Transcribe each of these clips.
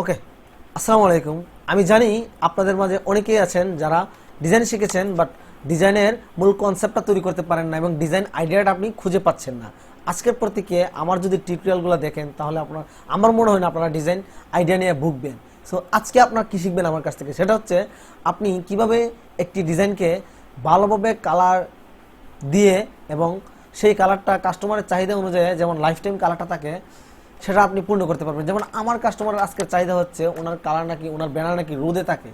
ওকে আসসালামু আলাইকুম আমি জানি আপনাদের মাঝে অনেকেই আছেন যারা ডিজাইন শিখেছেন বাট ডিজাইনের মূল কনসেপ্টটা তৈরি করতে পারেন না এবং ডিজাইন আইডিয়াটা আপনি খুঁজে পাচ্ছেন না। আজকের প্রতীকে আমার যদি টিউটোরিয়ালগুলো দেখেন, তাহলে আপনার, আমার মনে হয় না আপনারা ডিজাইন আইডিয়া নিয়ে ভুগবেন। সো আজকে আপনার কী শিখবেন আমার কাছ থেকে? সেটা হচ্ছে, আপনি কীভাবে একটি ডিজাইনকে ভালোভাবে কালার দিয়ে এবং সেই কালারটা কাস্টমারের চাহিদা অনুযায়ী, যেমন লাইফ টাইম কালারটা থাকে সেটা আপনি পূর্ণ করতে পারবেন। যেমন আমার কাস্টমারের আজকের চাহিদা হচ্ছে, ওনার কালার নাকি, ওনার ব্যানার নাকি রোদে থাকে।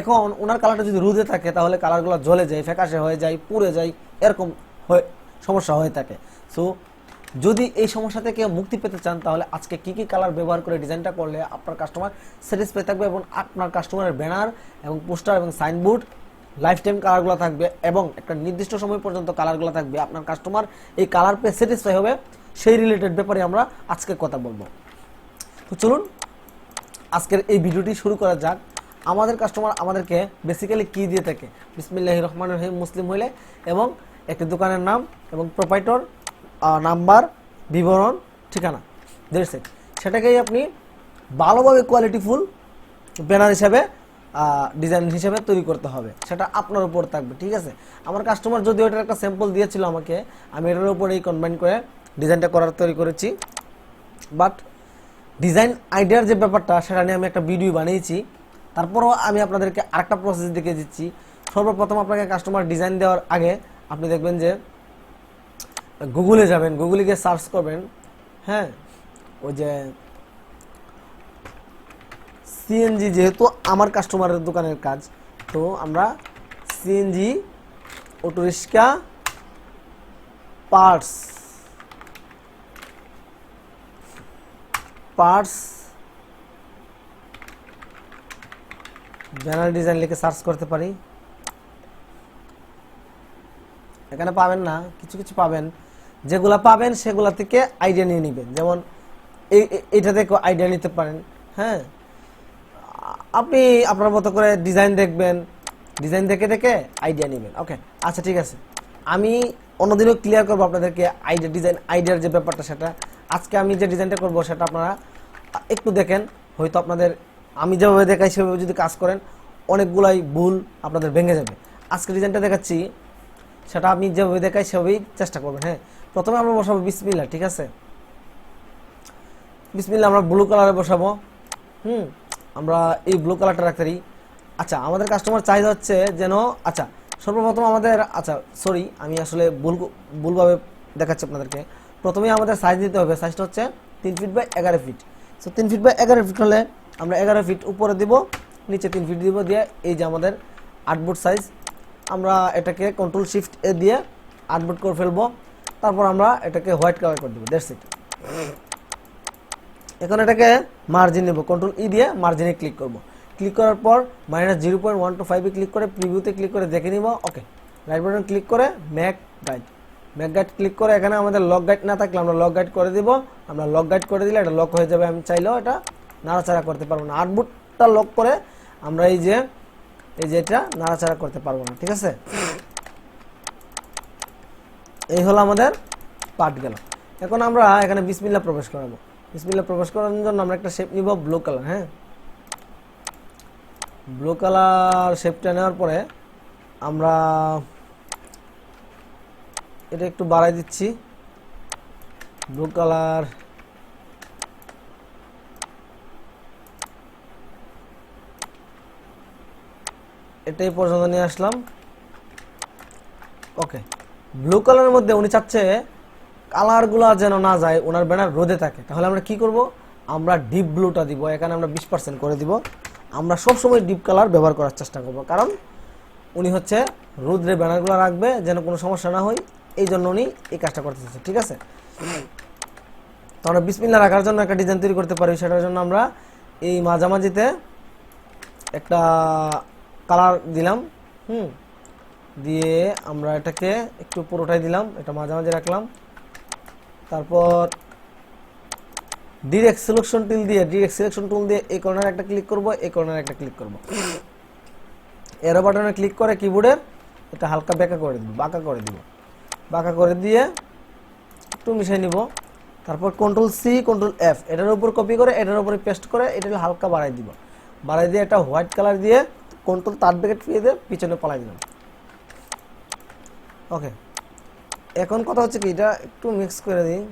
এখন ওনার কালারটা যদি রোদে থাকে, তাহলে কালারগুলো জ্বলে যায়, ফ্যাকাশে হয়ে যায়, পুড়ে যায়, এরকম হয়ে সমস্যা হয়ে থাকে। সো যদি এই সমস্যা থেকে মুক্তি পেতে চান, তাহলে আজকে কি কি কালার ব্যবহার করে ডিজাইনটা করলে আপনার কাস্টমার স্যাটিসফাই থাকবে এবং আপনার কাস্টমারের ব্যানার এবং পোস্টার এবং সাইনবোর্ড লাইফ টাইম কালারগুলো থাকবে এবং একটা নির্দিষ্ট সময় পর্যন্ত কালারগুলো থাকবে। আপনার কাস্টমার এই কালার পেয়ে স্যাটিসফাই হবে। সেই রিলেটেড ব্যাপারে আমরা আজকে কথা বলব। তো চলুন, আজকের এই ভিডিওটি শুরু করা যাক। আমাদের কাস্টমার আমাদেরকে বেসিক্যালি কি দিয়ে থাকে? বিসমিল্লাহ রহমান রহিম, মুসলিম হইলে এবং একটি দোকানের নাম এবং প্রোপাইটর নাম্বার, বিবরণ, ঠিকানা দেড় সেট সেটাকেই আপনি ভালোভাবে কোয়ালিটিফুল ব্যানার হিসাবে ডিজাইন হিসেবে তৈরি করতে হবে। সেটা আপনার উপর থাকবে, ঠিক আছে? আমার কাস্টমার যদি ওটার একটা স্যাম্পল দিয়েছিল আমাকে, আমি এটার উপরেই কম্বাইন করে ডিজাইনটা করার তৈরি করেছি। বাট ডিজাইন আইডিয়ার যে ব্যাপারটা, সেটা নিয়ে আমি একটা ভিডিও বানিয়েছি। তারপরও আমি আপনাদেরকে আরেকটা প্রসেস দেখিয়ে দিচ্ছি। সর্বপ্রথম আপনাকে কাস্টমার ডিজাইন দেওয়ার আগে আপনি দেখবেন যে গুগলে যাবেন গুগলে গিয়ে সার্চ করবেন। হ্যাঁ ওই যে সিএনজি যেহেতু আমার কাস্টমারের দোকানের কাজ, তো আমরা CNG auto rickshaw parts parts banner design লিখে সার্চ করতে পারি। এখানে পাবেন না, কিছু কিছু পাবেন। যেগুলা পাবেন সেগুলা থেকে আইডিয়া নিয়ে নেবেন। যেমন এই, এই- এইটা থেকে আইডিয়া নিতে পারেন হ্যাঁ? আপনি আপনার মতো করে ডিজাইন দেখবেন ডিজাইন দেখে দেখে আইডিয়া নেবেন। ওকে আচ্ছা ঠিক আছে। আমি অন্যদিনও ক্লিয়ার করব আপনাদেরকে আইডিয়া ডিজাইন আইডিয়ার যে ব্যাপারটা সেটা। আজকে আমি যে ডিজাইনটা করব সেটা আপনারা একটু দেখেন, হয়তো আপনাদের, আমি যেভাবে দেখাই সেভাবে যদি কাজ করেন, অনেকগুলাই ভুল আপনাদের ভেঙে যাবে। আজকে ডিজাইনটা দেখাচ্ছি, সেটা আমি যেভাবে দেখাই সেভাবেই চেষ্টা করবেন হ্যাঁ? প্রথমে আমরা বসাবো বিসমিল্লা ঠিক আছে? বিসমিল্লা আমরা ব্লু কালারে বসাবো, হুম? আমরা এই ব্লু কালারটা রাখতে পারি। আচ্ছা আমাদের কাস্টমার চাহিদা হচ্ছে যেন আচ্ছা সর্বপ্রথম আমাদের আচ্ছা সরি আমি আসলে ভুল ভুলভাবে দেখাচ্ছি আপনাদেরকে। প্রথমেই আমাদের সাইজ দিতে হবে সাইজটা হচ্ছে তিন ফিট বাই এগারো ফিট সো তিন ফিট বাই এগারো ফিট হলে আমরা এগারো ফিট উপরে দিব, নিচে তিন ফিট দিব দিয়ে এই যে আমাদের আটবুট সাইজ আমরা এটাকে কন্ট্রোল শিফট এ দিয়ে আটবুট করে ফেলব, তারপর আমরা এটাকে হোয়াইট কালার করে দেবো দ্যাটস ইট এখন এটাকে মার্জিন নেব কন্ট্রোল ই দিয়ে মার্জিনে ক্লিক করব। ক্লিক করার পর minus zero point one two ফাইভে ক্লিক করে প্রিভিউতে ক্লিক করে দেখে নিব ওকে রাইট বাটন ক্লিক করে Mac guide Mac guide click করে এখানে আমাদের লক গাইড না থাকলে আমরা লক গাইড করে দিব। আমরা লক গাইড করে দিলে এটা লক হয়ে যাবে, আমি চাইলেও এটা নাড়াচাড়া করতে পারব না। আটবুটটা লক করে আমরা এই যে এই যে এটা নাড়াচাড়া করতে পারব না, ঠিক আছে? এই হলো আমাদের পাট গেল। এখন আমরা এখানে বিসমিল্লা প্রবেশ করাবো। বিসমিল্লা প্রবেশ করানোর জন্য আমরা একটা শেপ নিব ব্লু কালার হ্যাঁ? ব্লু কালার শেপটা নেওয়ার পরে আমরা এটা একটু বাড়াই দিচ্ছি। ব্লু কালার এটাই পর্যন্ত নিয়ে আসলাম। ওকে ব্লু কালারের মধ্যে উনি চাচ্ছে কালারগুলো যেন না যায়, ওনার ব্যানার রোদে থাকে। তাহলে আমরা কি করব? আমরা ডিপ ব্লুটা দিব, এখানে আমরা বিশ পার্সেন্ট করে দিব। আমরা সবসময় ডিপ কালার ব্যবহার করার চেষ্টা করব। কারণ উনি হচ্ছে রোদ্রে ব্যানারগুলো রাখবে, যেন কোনো সমস্যা না হয়। এই জন্য উনি এই কাজটা করতে চাচ্ছে ঠিক আছে? তো আমরা বিসমিল্লা রাখার জন্য একটা ডিজাইন তৈরি করতে পারি, সেটার জন্য আমরা এই মাঝামাঝিতে একটা কালার দিলাম, হুম? দিয়ে আমরা এটাকে একটু পুরোটাই দিলাম, এটা মাঝামাঝি রাখলাম। তারপর ডিরেক্ট সিলেকশন টুল দিয়ে ডিরেক্ট সিলেকশন টুল দিয়ে এই কর্নারে একটা ক্লিক করব, এই কর্নারে একটা ক্লিক করব। এরো বাটনে ক্লিক করে কিবোর্ডের এটা হালকা বেঁকা করে দিব, বাঁকা করে দিব। বাঁকা করে দিয়ে একটু মিশিয়ে নিব। তারপর কন্ট্রোল সি কন্ট্রোল এফ এটার উপর কপি করে, এটার উপরে পেস্ট করে, এটা হালকা বাড়াই দিব। বাড়াই দিয়ে একটা হোয়াইট কালার দিয়ে কন্ট্রোল তার ব্যাকেট ফিরে দিয়ে পিছনে পালাই দিলাম। ওকে এখন কথা হচ্ছে কি, এটা একটু মিক্স করে দিই।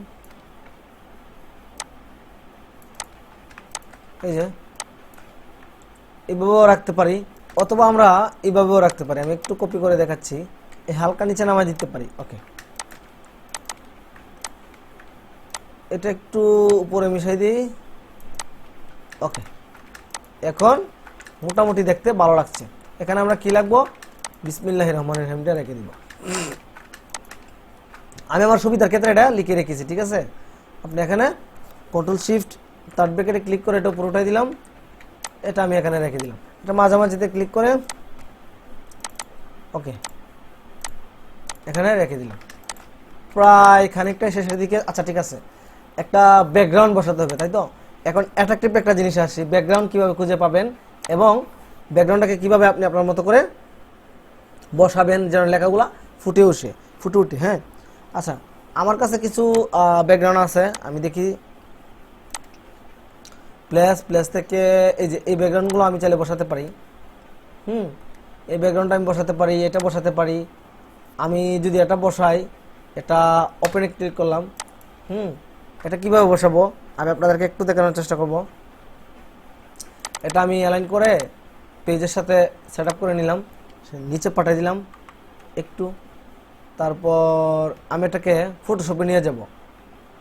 এই যে, এইভাবেও রাখতে পারি, অথবা আমরা এইভাবেও রাখতে পারি। আমি একটু কপি করে দেখাচ্ছি। হালকা নিচে নামাই দিতে পারি, ওকে। এটা একটু উপরে মিশাই দিই, ওকে। এখন মোটামুটি দেখতে ভালো লাগছে। এখানে আমরা কি লাগবো? বিসমিল্লাহ রহমানের রহিমটা রেখে দিব। আমি আমার সুবিধার ক্ষেত্রে এটা লিখে রেখেছি, ঠিক আছে? আপনি এখানে কন্ট্রোল শিফট থার্ড ব্রেকেটে ক্লিক করে এটা উপরে উঠাই দিলাম। এটা আমি এখানে রেখে দিলাম। এটা মাঝামাঝিতে ক্লিক করে, ওকে। এখানে রেখে দিলাম। প্রায় খানিকটা শেষের দিকে আচ্ছা ঠিক আছে, একটা ব্যাকগ্রাউন্ড বসাতে হবে, তাই তো? এখন অ্যাট্রাকটিভ একটা জিনিস আসছি ব্যাকগ্রাউন্ড কীভাবে খুঁজে পাবেন এবং ব্যাকগ্রাউন্ডটাকে কীভাবে আপনি আপনার মতো করে বসাবেন, যেন লেখাগুলো ফুটে উঠে ফুটে উঠে হ্যাঁ? আচ্ছা আমার কাছে কিছু ব্যাকগ্রাউন্ড আছে, আমি দেখি। প্লেস প্লেস থেকে এই যে, এই ব্যাকগ্রাউন্ডগুলো আমি চাইলে বসাতে পারি। হুম, এই ব্যাকগ্রাউন্ডটা আমি বসাতে পারি, এটা বসাতে পারি। আমি যদি এটা বসাই, এটা ওপেনে ক্লিক করলাম, হুম, এটা কীভাবে বসাবো? আমি আপনাদেরকে একটু দেখানোর চেষ্টা করব। এটা আমি অ্যালাইন করে পেজের সাথে সেট করে নিলাম নিচে পাঠিয়ে দিলাম, একটু, তারপর আমি এটাকে ফটোশপে নিয়ে যাব।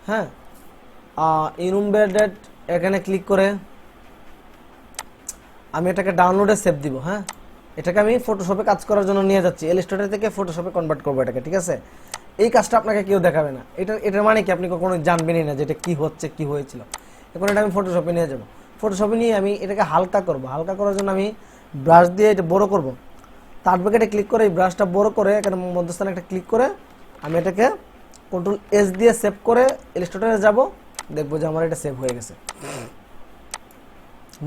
হ্যাঁ ইনুমবেডেড এখানে ক্লিক করে আমি এটাকে ডাউনলোডে সেভ দিব হ্যাঁ। এটাকে আমি ফটোশপে কাজ করার জন্য নিয়ে যাচ্ছি। এলিস্টোটার থেকে ফটোশপে কনভার্ট করব এটাকে, ঠিক আছে? এই কাজটা আপনাকে কেউ দেখাবে না। এটা, এটার মানে কি? আপনি কখনো জানবেনই না যে এটা কি হচ্ছে, কী হয়েছিল। এখন এটা আমি ফটোশপে নিয়ে যাব। ফটোশপে নিয়ে আমি এটাকে হালকা করব। হালকা করার জন্য আমি ব্রাশ দিয়ে এটা বড় করব। তার ব্যাকেটে ক্লিক করে এই ব্রাশটা বড় করে এখানে মধ্যস্থানে একটা ক্লিক করে আমি এটাকে কন্ট্রোল এস দিয়ে সেভ করে ইলিস্ট্রেটরে যাব। দেখব যে আমার এটা সেভ হয়ে গেছে।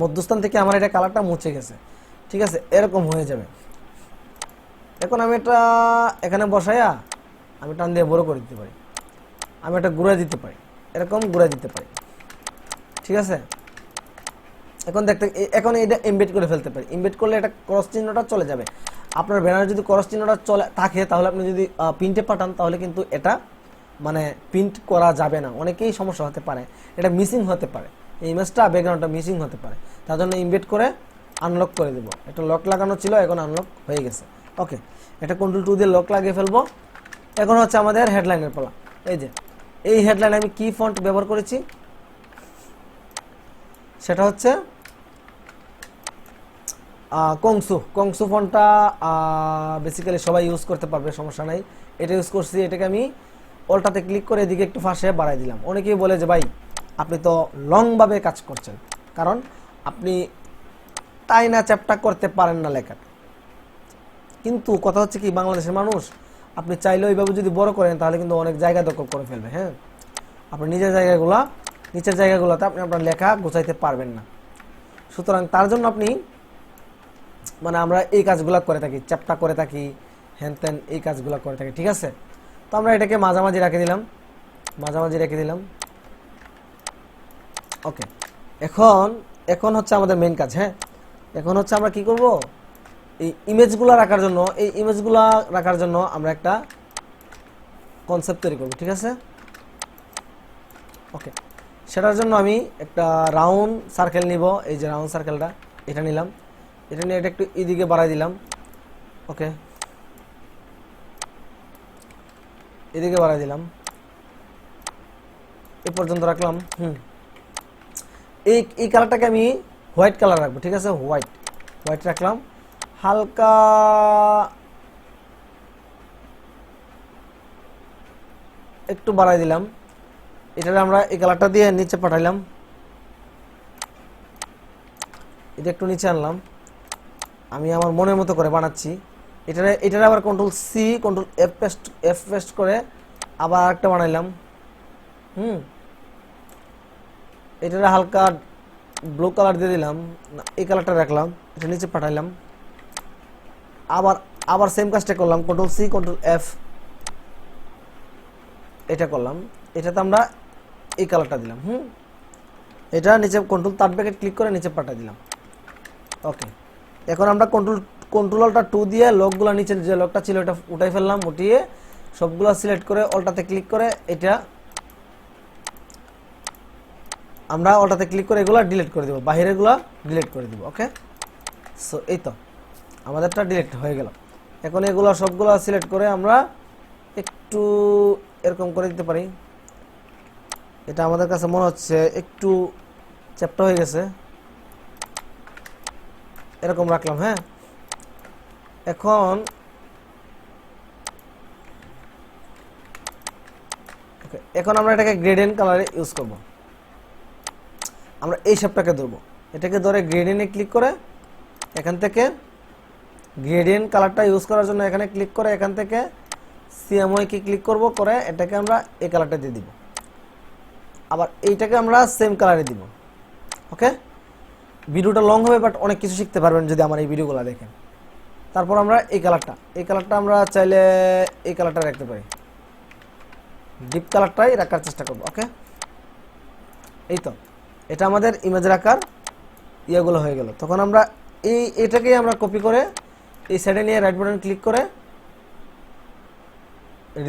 মধ্যস্থান থেকে আমার এটা কালারটা মুছে গেছে। ঠিক আছে? এরকম হয়ে যাবে। এখন আমি এটা এখানে বসাইয়া আমি টান দিয়ে বড় করে দিতে পারি। আমি এটা ঘুরে দিতে পারি। এরকম ঘুরে দিতে পারি। ঠিক আছে? এখন দেখতে এখন এটা এমবেড করে ফেলতে পারি। এমবেড করলে এটা ক্রস চিহ্নটা চলে যাবে। আপনার ব্যানারে যদি ক্রস চিহ্নটা চলে, থাকে, তাহলে আপনি যদি প্রিন্টে পাঠান, তাহলে কিন্তু এটা মানে প্রিন্ট করা যাবে না। অনেকেই সমস্যা হতে পারে। এটা মিসিং হতে পারে। এই ইমেজটা ব্যাকগ্রাউন্ডটা মিসিং হতে পারে। তার জন্য ইমবেড করে আনলক করে দেবো। এটা লক লাগানো ছিল, এখন আনলক হয়ে গেছে। ওকে এটা কন্ট্রোল টু দিয়ে লক লাগিয়ে ফেলব। এখন হচ্ছে আমাদের হেডলাইনের পালা। এই যে, এই হেডলাইন আমি কি ফন্ট ব্যবহার করেছি? সেটা হচ্ছে কংসু। কংসু ফোনটা বেসিক্যালি সবাই ইউজ করতে পারবে, সমস্যা নাই। এটা ইউজ করছি, এটাকে আমি অলটাতে ক্লিক করে এদিকে একটু ফাঁসে বাড়াই দিলাম। অনেকেই বলে যে, ভাই, আপনি তো লংভাবে কাজ করছেন। কারণ আপনি তাই না চ্যাপটা করতে পারেন না লেখাটা কিন্তু কথা হচ্ছে কি, বাংলাদেশের মানুষ, আপনি চাইলে ওইভাবে যদি বড় করেন, তাহলে কিন্তু অনেক জায়গা দখল করে ফেলবে হ্যাঁ? আপনি নিজের জায়গাগুলা, নিচের জায়গাগুলোতে আপনি আপনার লেখা গোছাইতে পারবেন না। সুতরাং তার জন্য আপনি মানে আমরা এই কাজগুলো করে থাকি, চ্যাপটা করে থাকি হ্যান ত্যান এই কাজগুলো করে থাকি, ঠিক আছে? তো আমরা এটাকে মাঝামাঝি রেখে দিলাম, মাঝামাঝি রেখে দিলাম। ওকে, এখন এখন হচ্ছে আমাদের মেন কাজ হ্যাঁ? এখন হচ্ছে আমরা কি করব? এই ইমেজগুলো রাখার জন্য, এই ইমেজগুলো রাখার জন্য আমরা একটা কনসেপ্ট তৈরি করব, ঠিক আছে? ওকে সেটার জন্য আমি একটা রাউন্ড সার্কেল নিব। এই যে রাউন্ড সার্কেলটা এটা নিলাম। এটা নিয়ে এটা একটু এদিকে বাড়াই দিলাম। ওকে এদিকে বাড়াই দিলাম। এ পর্যন্ত রাখলাম। হুম। এই এই কালারটাকে আমি হোয়াইট কালার রাখব, ঠিক আছে? হোয়াইট। হোয়াইট রাখলাম। হালকা একটু বাড়াই দিলাম। এটা আমরা এই কালারটা দিয়ে নিচে পাঠাইলাম। এটা একটু নিচে আনলাম। আমি আমার মনের মতো করে বানাচ্ছি। এটার এটার আবার control C control F paste F paste করে আবার একটা বানাইলাম। হুম? এটার হালকা ব্লু কালার দিয়ে দিলাম, এই কালারটা রাখলাম, এটা নিচে পাঠাইলাম। আবার আবার সেম কাজটা করলাম কন্ট্রোল সি কন্ট্রোল এফ এটা করলাম। এটাতে আমরা এই কালারটা দিলাম, হুম? এটা নিচে কন্ট্রোল তার ব্যাকেট ক্লিক করে নিচে পাঠা দিলাম। ওকে এখন আমরা কন্ট্রোল কন্ট্রোলারটা টু দিয়ে লকগুলো নিচে যে লকটা ছিল এটা উঠাই ফেললাম, উঠিয়ে সবগুলো সিলেক্ট করে অলটাতে ক্লিক করে, এটা আমরা ওটাতে ক্লিক করে এগুলো ডিলিট করে দেবো। বাহিরেগুলো ডিলিট করে দিব ওকে সো এই তো। আমাদেরটা ডিলিট হয়ে গেল। এখন এগুলো সবগুলো সিলেক্ট করে আমরা একটু এরকম করে দিতে পারি। এটা আমাদের কাছে মনে হচ্ছে একটু চ্যাপ্টা হয়ে গেছে। এরকম রাখলাম হ্যাঁ? এখন এখন আমরা এটাকে গ্রেডিয়েন্ট কালারে ইউজ করব। আমরা এই শেপটাকে ধরবো। এটাকে ধরে গ্রেডিয়েন্টে ক্লিক করে এখান থেকে গ্রেডিয়েন্ট কালারটা ইউজ করার জন্য এখানে ক্লিক করে এখান থেকে সিএমওয়াই কি ক্লিক করব, করে এটাকে আমরা এই কালারটা দিয়ে দিব। আবার এইটাকে আমরা সেম কালারে দিব। ওকে ভিডিওটা লং হবে বাট অনেক কিছু শিখতে পারবেন যদি আমার এই ভিডিওগুলো দেখেন। তারপর আমরা এই কালারটা এই কালারটা আমরা চাইলে এই কালারটা রাখতে পারি। ডিপ কালারটাই রাখার চেষ্টা করব ওকে এই তো। এটা আমাদের ইমেজ রাখার ইয়েগুলো হয়ে গেল। তখন আমরা এই, এটাকেই আমরা কপি করে এই সাইডে নিয়ে রাইট বাটন ক্লিক করে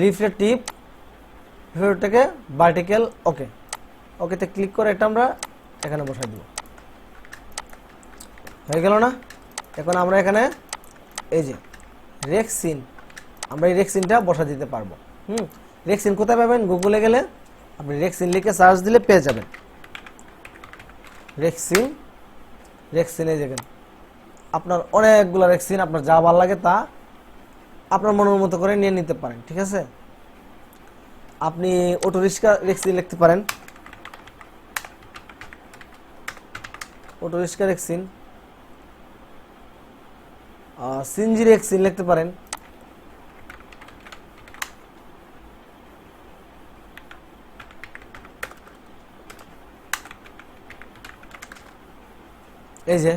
রিফ্রেট টিপ ভিডিওটাকে ভার্টিক্যাল ওকে ওকেতে ক্লিক করে এটা আমরা এখানে বসাই দিব। হয়ে গেল না? এখন আমরা এখানে এই যে রেক্সিন আমরা এই রেক্সিনটা বসা দিতে পারব। হুম? রেক্সিন কোথায় পাবেন? গুগলে গেলে আপনি রেক্সিন লিখে সার্চ দিলে পেয়ে যাবেন। রেক্সিন রেক্সিন এই দেখেন। আপনার অনেকগুলো রেক্সিন আপনার যা ভালো লাগে তা আপনার মনের মতো করে নিয়ে নিতে পারেন, ঠিক আছে? আপনি অটো রিক্সা রেক্সিন লিখতে পারেন। Auto rickshaw rexine CNG rexine লিখতে পারেন। এই যে,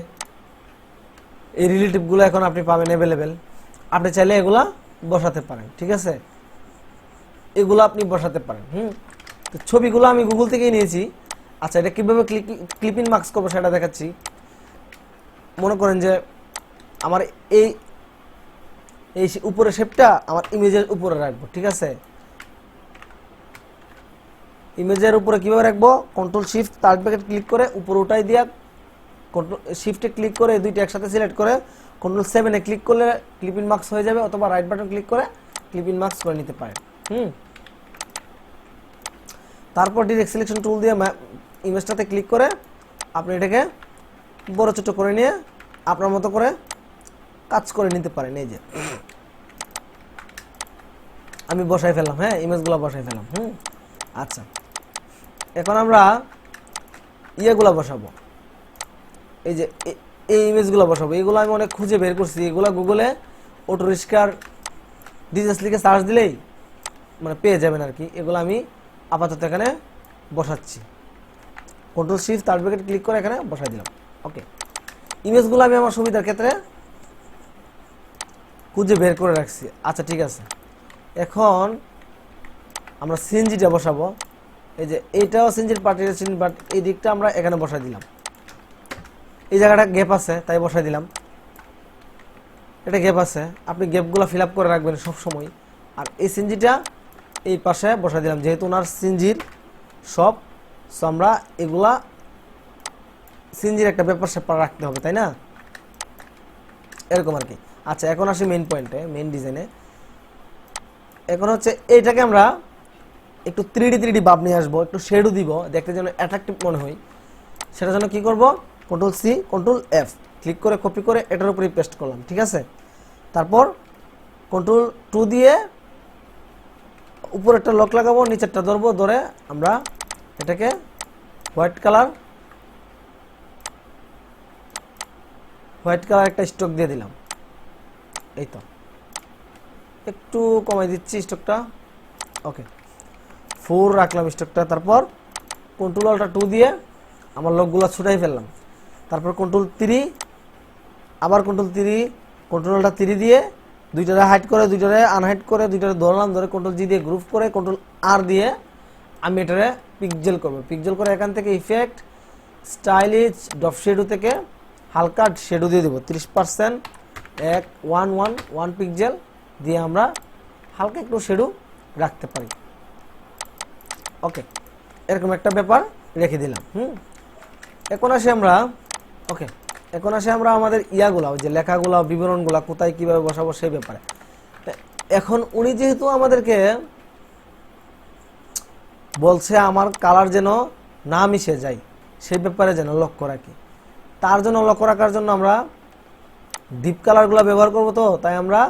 এই রিলেটিভগুলো এখন আপনি পাবেন অ্যাভেলেবেল আপনি চাইলে এগুলা বসাতে পারেন, ঠিক আছে? এগুলো আপনি বসাতে পারেন, হুম? তো ছবিগুলো আমি গুগল থেকেই নিয়েছি। আচ্ছা এটা কীভাবে ক্লিপিং মার্কস করব সেটা দেখাচ্ছি। মনে করেন যে, আমার এই এই উপরে শেপটা আমার ইমেজের উপরে রাখব, ঠিক আছে? ইমেজের উপরে কীভাবে রাখব? কন্ট্রোল শিফট তার প্যাকেট ক্লিক করে উপরে উঠাই দিয়া শিফটে ক্লিক করে দুইটা একসাথে সিলেক্ট করে কন্ট্রোল সেভেনে ক্লিক করলে ক্লিপিং মার্কস হয়ে যাবে অথবা রাইট বাটন ক্লিক করে ক্লিপিং মার্কস করে নিতে পারেন। হুম। তারপর ডিরেক্ট সিলেকশন টুল দিয়ে ইমেজটাতে ক্লিক করে আপনি এটাকে বড় ছোট করে নিয়ে আপনার মতো করে কাজ করে নিতে পারেন, এই যে। আমি বসাই ফেললাম হ্যাঁ ইমেজগুলো বসাই ফেললাম, হুম। আচ্ছা। এখন আমরা ইয়েগুলো বসাবো। এই যে এই ইমেজগুলো বসাবো। এগুলো আমি অনেক খুঁজে বের করছি। এগুলো গুগলে অটো রিস্কার ডিজেস লিখে সার্চ দিলেই মানে পেয়ে যাবেন আর কি। এগুলো আমি আপাতত এখানে বসাচ্ছি। কন্ট্রোল শিফট ব্যাকেট ক্লিক করে এখানে বসাই দিলাম। ওকে ইমেজগুলো আমি আমার সুবিধার ক্ষেত্রে খুঁজে বের করে রাখছি। আচ্ছা ঠিক আছে। এখন আমরা সিএনজিটা বসাবো। এই যে এইটাও সিএনজির পার্টিশন বাট এই দিকটা আমরা এখানে বসাই দিলাম। এই জায়গাটা গ্যাপ আছে, তাই বসাই দিলাম। এটা গ্যাপ আছে। আপনি গ্যাপগুলো ফিল আপ করে রাখবেন সব সময় আর এই সিনজিটা এই পাশে বসাই দিলাম, যেহেতু ওনার সিনজির সব সো আমরা এগুলা সিনজির একটা ব্যাপার স্যাপার রাখতে হবে, তাই না? এরকম আর কি আচ্ছা এখন আসি মেন পয়েন্টে মেইন ডিজাইনে এখন হচ্ছে এইটাকে আমরা একটু থ্রি ডি থ্রি ডি ভাব নিয়ে আসব, একটু শেডও দিব, দেখতে যেন অ্যাট্রাকটিভ মনে হয়। সেটা যেন কি করব? Control C control F click করে কপি করে এটার উপরে পেস্ট করলাম, ঠিক আছে? তারপর কন্ট্রোল টু দিয়ে উপরে একটা লক লাগাবো, নিচেরটা ধরবো, ধরে আমরা এটাকে হোয়াইট কালার হোয়াইট কালার একটা স্টক দিয়ে দিলাম। এই তো। একটু কমাই দিচ্ছি স্টকটা ওকে ফোর রাখলাম স্টকটা তারপর কন্ট্রোল অলটা টু দিয়ে আমার লোকগুলো ছুটাই ফেললাম। তারপর কন্ট্রোল থ্রি আবার কন্ট্রোল থ্রি কন্ট্রোলটা থ্রি দিয়ে দুইটারে হাইট করে, দুইটারে আনহাইট করে, দুইটারে ধরলাম, ধরে কন্ট্রোল জি দিয়ে গ্রুপ করে কন্ট্রোল আর দিয়ে আমি এটারে পিকজেল করব। পিকজেল করে এখান থেকে ইফেক্ট স্টাইলিশ ডপ শেডু থেকে হালকা শেডু দিয়ে দেবো। তিরিশ পার্সেন্ট এক ওয়ান ওয়ান ওয়ান পিকজেল দিয়ে আমরা হালকা একটু শেডু রাখতে পারি। ওকে এরকম একটা ব্যাপার রেখে দিলাম। হুম, এখন আসি আমরা ওকে, এখন আসি আমরা আমাদের ইয়াগুলা যে লেখাগুলা বিবরণগুলা কোথায় কীভাবে বসাবো সেই ব্যাপারে। এখন উনি যেহেতু আমাদেরকে বলছে আমার কালার যেন না মিশে যায়, সেই ব্যাপারে যেন লক্ষ্য রাখি। তার জন্য লক্ষ্য রাখার জন্য আমরা ডিপ কালারগুলো ব্যবহার করব তো, তাই আমরা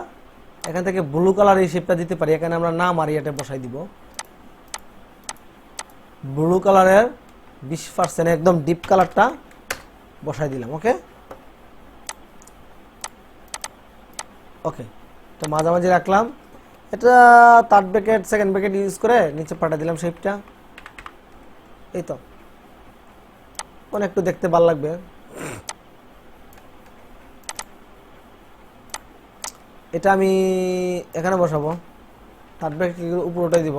এখান থেকে ব্লু কালার এই শেপটা দিতে পারি, এখানে আমরা নাম আর এটা বসাই দিব। ব্লু কালারের বিশ পার্সেন্ট একদম ডিপ কালারটা বসাই দিলাম ওকে ওকে তো মাঝামাঝি রাখলাম। এটা third bracket second bracket use করে নিচে পাঠিয়ে দিলাম শেপটা এই তো। কোন একটু দেখতে ভালো লাগবে। এটা আমি এখানে বসাবো। থার্ড ব্যাকেট উপর ওটাই দিব।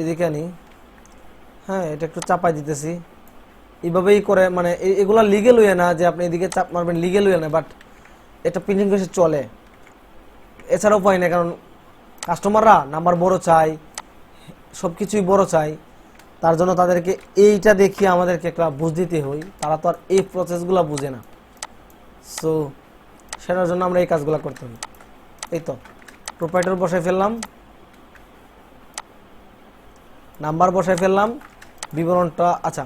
এদিকে আনি। হ্যাঁ এটা একটু চাপাই দিতেছি। এইভাবেই করে মানে এগুলা লিগেল হয়ে না যে আপনি এদিকে চাপ মারবেন লিগেল হয়ে না বাট এটা প্রিন্টিং প্রেসে চলে। এছাড়াও উপায় না কারণ কাস্টমাররা নাম্বার বড় চাই সব কিছুই বড় চাই তার জন্য তাদেরকে এইটা দেখিয়ে আমাদেরকে একটা বুঝ দিতে হই তারা তো আর এই প্রসেসগুলো বুঝে না। সো সেটার জন্য আমরা এই কাজগুলো করতে হই এই তো প্রোপাইটার বসাই ফেললাম। নাম্বার বসাই ফেললাম। বিবরণটা আচ্ছা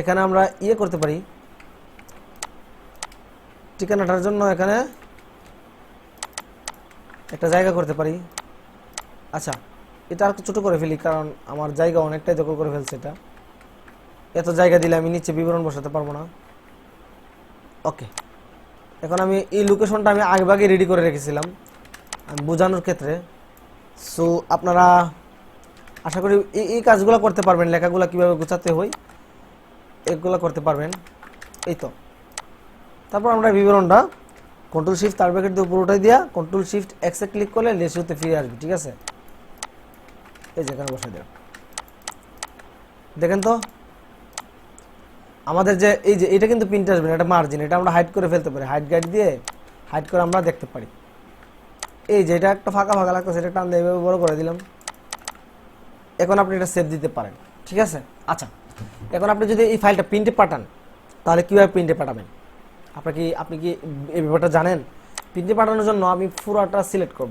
এখানে আমরা ইয়ে করতে পারি। ঠিকানাটার জন্য এখানে একটা জায়গা করতে পারি। আচ্ছা এটা আর ছোটো করে ফেলি, কারণ আমার জায়গা অনেকটাই দখল করে ফেলছে এটা। এত জায়গা দিলে আমি নিচে বিবরণ বসাতে পারব না। ওকে, এখন আমি এই লোকেশনটা আমি আগেভাগে রেডি করে রেখেছিলাম বোঝানোর ক্ষেত্রে। সো আপনারা আশা করি এই কাজগুলো করতে পারবেন, লেখাগুলো কীভাবে গোছাতে হয়, এগুলো করতে পারবেন। এই তো। তারপর আমরা বিবরণটা কন্ট্রোল শিফট তার ব্যাকেট দিয়ে পুরোটাই দিয়া কন্ট্রোল শিফট এক্সে ক্লিক করলে লেসিওতে ফিরে আসবে, ঠিক আছে? এই যেখানে বসে দেব দেখেন তো? আমাদের যে, এই যে, এটা কিন্তু প্রিন্ট আসবে না, এটা মার্জিন এটা আমরা হাইড করে ফেলতে পারি। হাইড গাইড দিয়ে হাইড করে আমরা দেখতে পারি। এই যে, এটা একটা ফাঁকা ফাঁকা লাগতো সেটা টান দিয়ে এভাবে বড় করে দিলাম। এখন আপনি এটা সেভ দিতে পারেন, ঠিক আছে? আচ্ছা এখন আপনি যদি এই ফাইলটা প্রিন্টে পাঠান, তাহলে কীভাবে প্রিন্টে পাঠাবেন? আপনার কি, আপনি কি এই ব্যাপারটা জানেন? প্রিন্টে পাঠানোর জন্য আমি পুরাটা সিলেক্ট করব।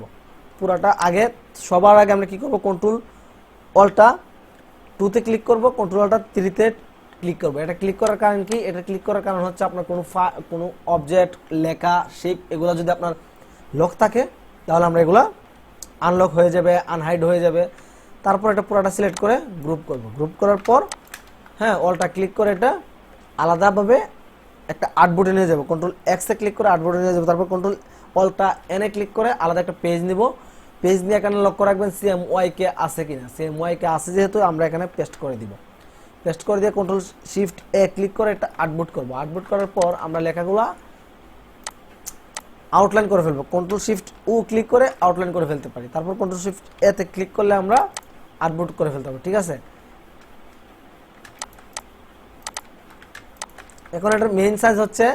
পুরাটা আগে, সবার আগে আমরা কি করব? কন্ট্রোল অলটা টুতে ক্লিক করব কন্ট্রোল অলটা থ্রিতে ক্লিক করব। এটা ক্লিক করার কারণ কি? এটা ক্লিক করার কারণ হচ্ছে আপনার কোনো ফা- কোনো অবজেক্ট লেখা শেপ এগুলো যদি আপনার লক থাকে, তাহলে আমরা এগুলো আনলক হয়ে যাবে আনহাইড হয়ে যাবে। তারপর এটা পুরোটা সিলেক্ট করে গ্রুপ করব। গ্রুপ করার পর হ্যাঁ অলটা ক্লিক করে এটা আলাদাভাবে একটা আর্টবোর্ডে নিয়ে যাব। কন্ট্রোল এক্সে ক্লিক করে আর্টবোর্ডে নিয়ে যাব। তারপর কন্ট্রোল অলটা এনে ক্লিক করে আলাদা একটা পেজ নিব। পেজ নিয়ে এখানে লক্ষ্য রাখবেন সিএম ওয়াই কে আছে কিনা। সিএম ওয়াই কে আছে যেহেতু আমরা এখানে পেস্ট করে দিব। পেস্ট করে দিয়ে কন্ট্রোল শিফট এ ক্লিক করে একটা আর্টবোর্ড করব। আর্টবোর্ড করার পর আমরা লেখাগুলা আউটলাইন করে ফেলব। কন্ট্রোল শিফট ও ক্লিক করে আউটলাইন করে ফেলতে পারি। তারপর কন্ট্রোল শিফট এতে ক্লিক করলে আমরা আর্টবোর্ড করে ফেলতে হবে, ঠিক আছে? এখন এটার মেইন সাইজ হচ্ছে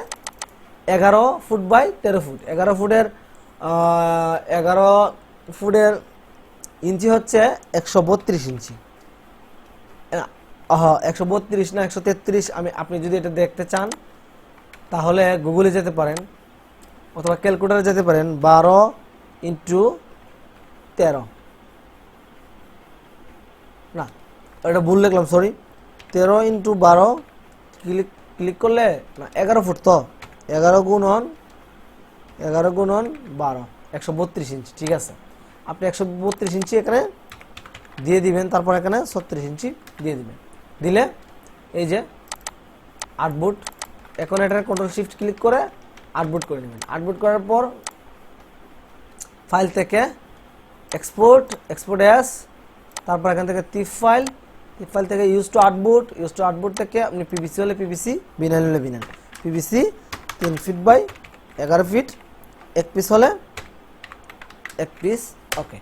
এগারো ফুট বাই তেরো ফুট এগারো ফুটের এগারো ফুটের ইঞ্চি হচ্ছে একশো বত্রিশ ইঞ্চি। একশো বত্রিশ না একশো তেত্রিশ, আমি, আপনি যদি এটা দেখতে চান, তাহলে গুগলে যেতে পারেন, অথবা ক্যালকুলেটারে যেতে পারেন, বারো ইন্টু তেরো না এটা ভুল লিখলাম সরি তেরো ইন্টু বারো ক্লিক ক্লিক করলে, না, এগারো ফুট তো। এগারো গুণন এগারো গুণন বারো, একশো বত্রিশ ইঞ্চি ঠিক আছে? আপনি একশো বত্রিশ ইঞ্চি এখানে দিয়ে দিবেন, তারপর এখানে ছত্রিশ ইঞ্চি দিয়ে দিবেন। দিলে, এই যে আটবুট এখন এটার কন্ট্রোল শিফট ক্লিক করে আটবুট করে নেবেন। আটবুট করার পর ফাইল থেকে এক্সপোর্ট এক্সপোর্ট অ্যাস তারপর এখান থেকে টিপ ফাইল টিপ ফাইল থেকে ইউজ টু আটবুট ইউজ টু আটবুট থেকে আপনি পিবিসি হলে পিবিসি বিনাইল হলে বিনাইল। পিবিসি তিন ফিট বাই এগারো ফিট এক পিস হলে এক পিস ওকে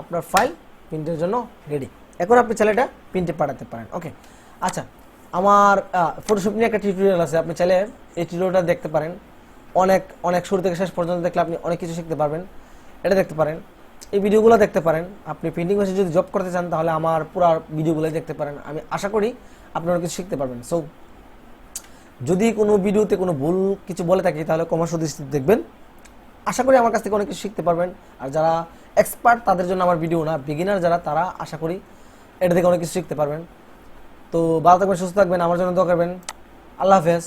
আপনার ফাইল প্রিন্টের জন্য রেডি এখন আপনি এটা প্রিন্টে পাঠাতে পারেন ওকে আচ্ছা আমার ফটোশপ নিয়ে একটা টিউটোরিয়াল আছে, আপনি চাইলে এই টিউটোরিয়ালটা দেখতে পারেন। অনেক অনেক শুরু থেকে শেষ পর্যন্ত দেখলে আপনি অনেক কিছু শিখতে পারবেন। এটা দেখতে পারেন। এই ভিডিওগুলো দেখতে পারেন। আপনি প্রিন্টিং মেশিন যদি জব করতে চান, তাহলে আমার পুরো ভিডিওগুলো দেখতে পারেন। আমি আশা করি আপনি অনেক কিছু শিখতে পারবেন। সো যদি কোনো ভিডিওতে কোনো ভুল কিছু বলে থাকি, তাহলে কমার্স দৃষ্টিতে দেখবেন। আশা করি আমার কাছ থেকে অনেক কিছু শিখতে পারবেন। আর যারা এক্সপার্ট তাদের জন্য আমার ভিডিও না বিগিনার যারা, তারা আশা করি এটা থেকে অনেক কিছু শিখতে পারবেন। তো ভালো থাকবেন, সুস্থ থাকবেন, আমার জন্য দোয়া করবেন। আল্লাহ হাফেজ।